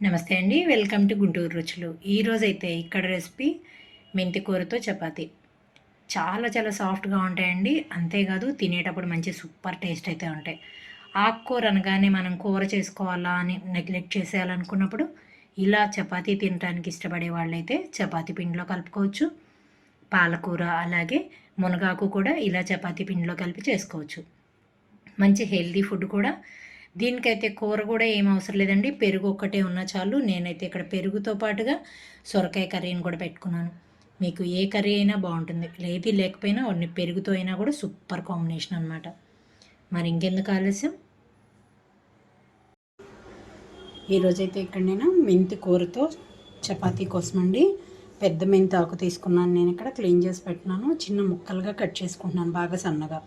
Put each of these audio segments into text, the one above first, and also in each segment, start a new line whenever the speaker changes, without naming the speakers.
నమస్తే అండి welcome to Guntur రుచులు. ఈరోజైతే ఇక్కడ రెసిపీ మెంతి కూరతో చపాతీ. చాలా చాలా సాఫ్ట్గా ఉంటాయండి అంతేకాదు తినేటప్పుడు మంచి సూపర్ టేస్ట్ అయితే ఉంటాయి. ఆకుకూర అనగానే మనం కూర చేసుకోవాలా అని నెగ్లెక్ట్ చేసేయాలనుకున్నప్పుడు ఇలా చపాతీ తినడానికి ఇష్టపడే వాళ్ళైతే చపాతీ పిండిలో కలుపుకోవచ్చు. పాలకూర అలాగే మునగాకు కూడా ఇలా చపాతీ పిండిలో కలిపి చేసుకోవచ్చు. మంచి హెల్తీ ఫుడ్ కూడా దీనికైతే కూర కూడా ఏం అవసరం లేదండి. పెరుగు ఒక్కటే ఉన్న చాలు. నేనైతే ఇక్కడ పెరుగుతో పాటుగా సొరకాయ కర్రీని కూడా పెట్టుకున్నాను. మీకు ఏ కర్రీ అయినా బాగుంటుంది. లేది లేకపోయినా వాడిని పెరుగుతో అయినా కూడా సూపర్ కాంబినేషన్ అనమాట మరి ఇంకెందుకు ఆలస్యం? ఈరోజైతే ఇక్కడ నేను మెంతి కూరతో చపాతీ కోసం అండి పెద్ద మెంతి ఆకు తీసుకున్నాను. నేను ఇక్కడ క్లీన్ చేసి పెట్టినాను. చిన్న ముక్కలుగా కట్ చేసుకుంటున్నాను. బాగా సన్నగా.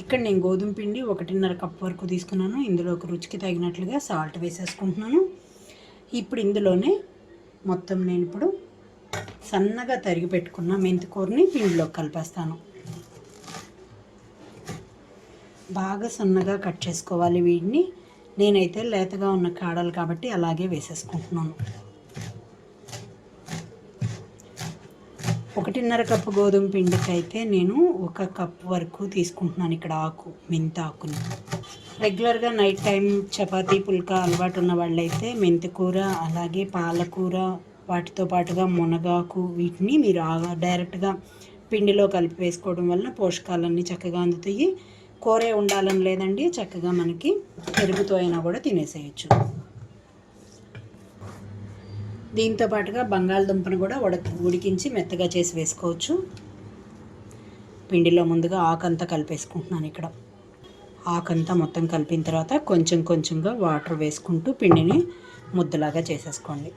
ఇక్కడ నేను గోధుమ పిండి ఒకటిన్నర కప్ వరకు తీసుకున్నాను. ఇందులో ఒక రుచికి తగినట్లుగా సాల్ట్ వేసేసుకుంటున్నాను. ఇప్పుడు ఇందులోనే మొత్తం నేను ఇప్పుడు సన్నగా తరిగి పెట్టుకున్న మెంతికూరని పిండిలోకి కలిపేస్తాను. బాగా సన్నగా కట్ చేసుకోవాలి వీటిని. నేనైతే లేతగా ఉన్న కాడలు కాబట్టి అలాగే వేసేసుకుంటున్నాను. ఒకటిన్నర కప్పు గోధుమ పిండికి అయితే నేను ఒక కప్ వరకు తీసుకుంటున్నాను ఇక్కడ ఆకు మెంతి ఆకుని. రెగ్యులర్గా నైట్ టైం చపాతీ పుల్కా అలవాటు ఉన్న వాళ్ళైతే మెంతి కూర అలాగే పాలకూర వాటితో పాటుగా మునగాకు వీటిని మీరు డైరెక్ట్గా పిండిలో కలిపి వేసుకోవడం వలన పోషకాలన్నీ చక్కగా అందుతాయి. కూరే ఉండాలని లేదండి చక్కగా మనకి పెరుగుతో అయినా కూడా తినేసేయచ్చు. దీంతో పాటుగా బంగాళదుంపను కూడా ఉడక ఉడికించి మెత్తగా చేసి వేసుకోవచ్చు. పిండిలో ముందుగా ఆకంతా కలిపేసుకుంటున్నాను ఇక్కడ. ఆకంతా మొత్తం కలిపిన తర్వాత కొంచెం కొంచెంగా వాటర్ వేసుకుంటూ పిండిని ముద్దలాగా చేసేసుకోండి.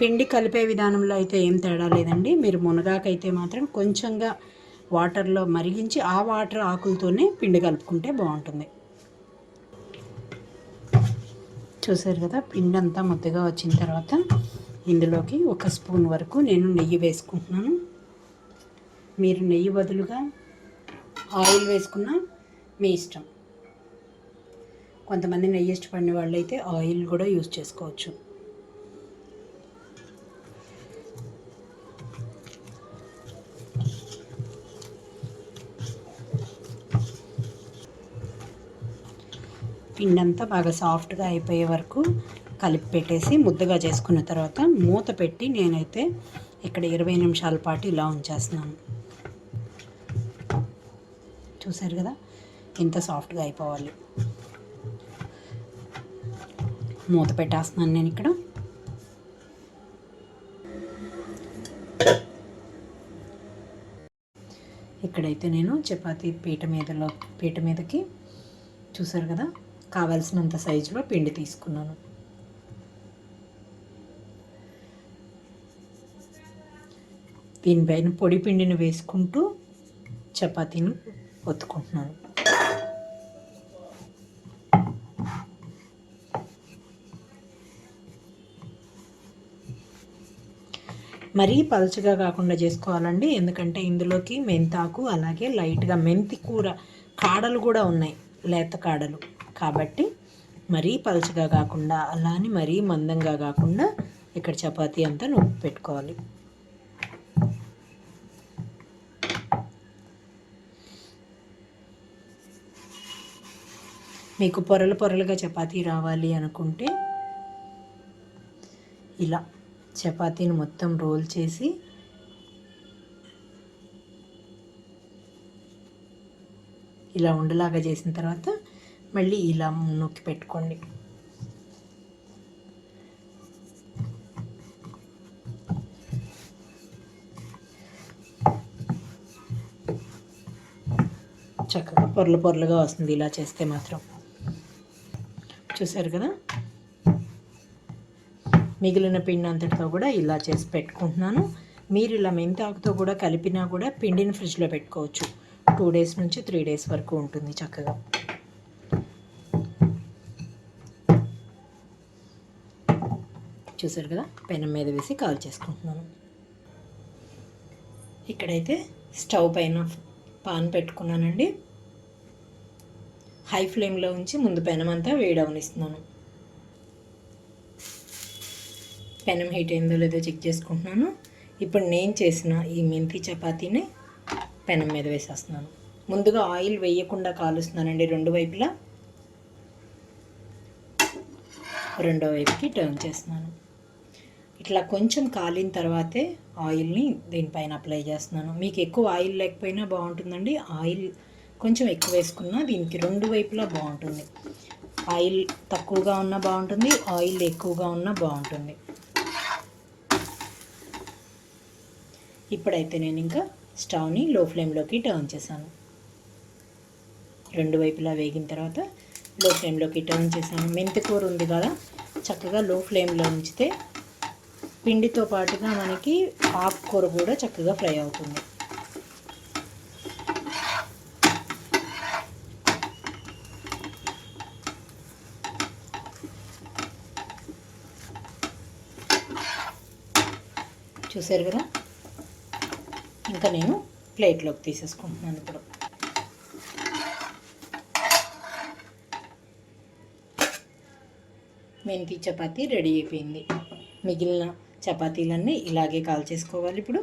పిండి కలిపే విధానంలో అయితే ఏం తేడా లేదండి. మీరు మునగాకైతే మాత్రం కొంచెంగా వాటర్లో మరిగించి ఆ వాటర్ ఆకులతోనే పిండి కలుపుకుంటే బాగుంటుంది. చూసారు కదా పిండి అంతా ముద్దగా వచ్చిన తర్వాత ఇందులోకి ఒక స్పూన్ వరకు నేను నెయ్యి వేసుకుంటున్నాను. మీరు నెయ్యి బదులుగా ఆయిల్ వేసుకున్న మీ ఇష్టం. కొంతమంది నెయ్యి ఇష్టపడిన వాళ్ళు అయితే ఆయిల్ కూడా యూజ్ చేసుకోవచ్చు. పిండి అంతా బాగా సాఫ్ట్గా అయిపోయే వరకు కలిపి పెట్టేసి ముద్దగా చేసుకున్న తర్వాత మూత పెట్టి నేనైతే ఇక్కడ ఇరవై నిమిషాల పాటు ఇలా ఉంచేస్తున్నాను. చూసారు కదా? ఇంత సాఫ్ట్గా అయిపోవాలి. మూత పెట్టేస్తున్నాను నేను ఇక్కడ. ఇక్కడైతే నేను చపాతీ పీట మీదలో పీట మీదకి చూసారు కదా? కావాల్సినంత సైజులో పిండి తీసుకున్నాను. దీనిపైన పొడి పిండిని వేసుకుంటూ చపాతీని ఒత్తుకుంటున్నాను. మరీ పలుచగా కాకుండా చేసుకోవాలండి. ఎందుకంటే ఇందులోకి మెంతాకు అలాగే లైట్గా మెంతి కూర కాడలు కూడా ఉన్నాయి లేత కాడలు. కాబట్టి మరీ పలుచగా కాకుండా అలా అని మరీ మందంగా కాకుండా ఇక్కడ చపాతీ అంతా నొప్పి పెట్టుకోవాలి. మీకు పొరలు పొరలుగా చపాతీ రావాలి అనుకుంటే ఇలా చపాతీని మొత్తం రోల్ చేసి ఇలా ఉండలాగా చేసిన తర్వాత మళ్ళీ ఇలా నొక్కి పెట్టుకోండి. చక్కగా పొరలు పొరలుగా వస్తుంది ఇలా చేస్తే మాత్రం. చూసారు కదా? మిగిలిన పిండి అంతటితో కూడా ఇలా చేసి పెట్టుకుంటున్నాను. మీరు ఇలా మెంతాకుతో కూడా కలిపినా కూడా పిండిని ఫ్రిడ్జ్లో పెట్టుకోవచ్చు. టూ డేస్ నుంచి త్రీ డేస్ వరకు ఉంటుంది చక్కగా. చూసారు కదా? పెనం మీద వేసి కాల్ చేసుకుంటున్నాను. ఇక్కడైతే స్టవ్ పైన పాన్ పెట్టుకున్నానండి. హై ఫ్లేమ్లో ఉంచి ముందు పెనం అంతా వేడవనిస్తున్నాను పెనం హీట్ అయిందో లేదో చెక్ చేసుకుంటున్నాను. ఇప్పుడు నేను చేసిన ఈ మెంతి చపాతీని పెనం మీద వేసేస్తున్నాను. ముందుగా ఆయిల్ వేయకుండా కాలుస్తున్నానండి రెండు వైపులా. రెండో వైపుకి టర్న్ చేస్తున్నాను. ఇట్లా కొంచెం కాలిన తర్వాతే ఆయిల్ని దీనిపైన అప్లై చేస్తున్నాను. మీకు ఎక్కువ ఆయిల్ లేకపోయినా బాగుంటుందండి. ఆయిల్ కొంచెం ఎక్కువ వేసుకున్నా దీనికి రెండు వైపులా బాగుంటుంది. ఆయిల్ తక్కువగా ఉన్నా బాగుంటుంది. ఆయిల్ ఎక్కువగా ఉన్నా బాగుంటుంది. ఇప్పుడైతే నేను ఇంకా స్టవ్ని లో ఫ్లేమ్లోకి టర్న్ చేశాను. రెండు వైపులా వేగిన తర్వాత లో ఫ్లేమ్లోకి టర్న్ చేశాను. మెంతి కూర ఉంది కదా చక్కగా లో ఫ్లేమ్లో ఉంచితే పిండితో పాటుగా మనకి ఆకుకూర కూడా చక్కగా ఫ్రై అవుతుంది. చూసారు కదా? ఇంకా నేను ప్లేట్లోకి తీసేసుకుంటున్నాను ఇప్పుడు. మెంతి చపాతి రెడీ అయిపోయింది. మిగిలిన చపాతీలన్నీ ఇలాగే కాల్ చేసుకోవాలి ఇప్పుడు.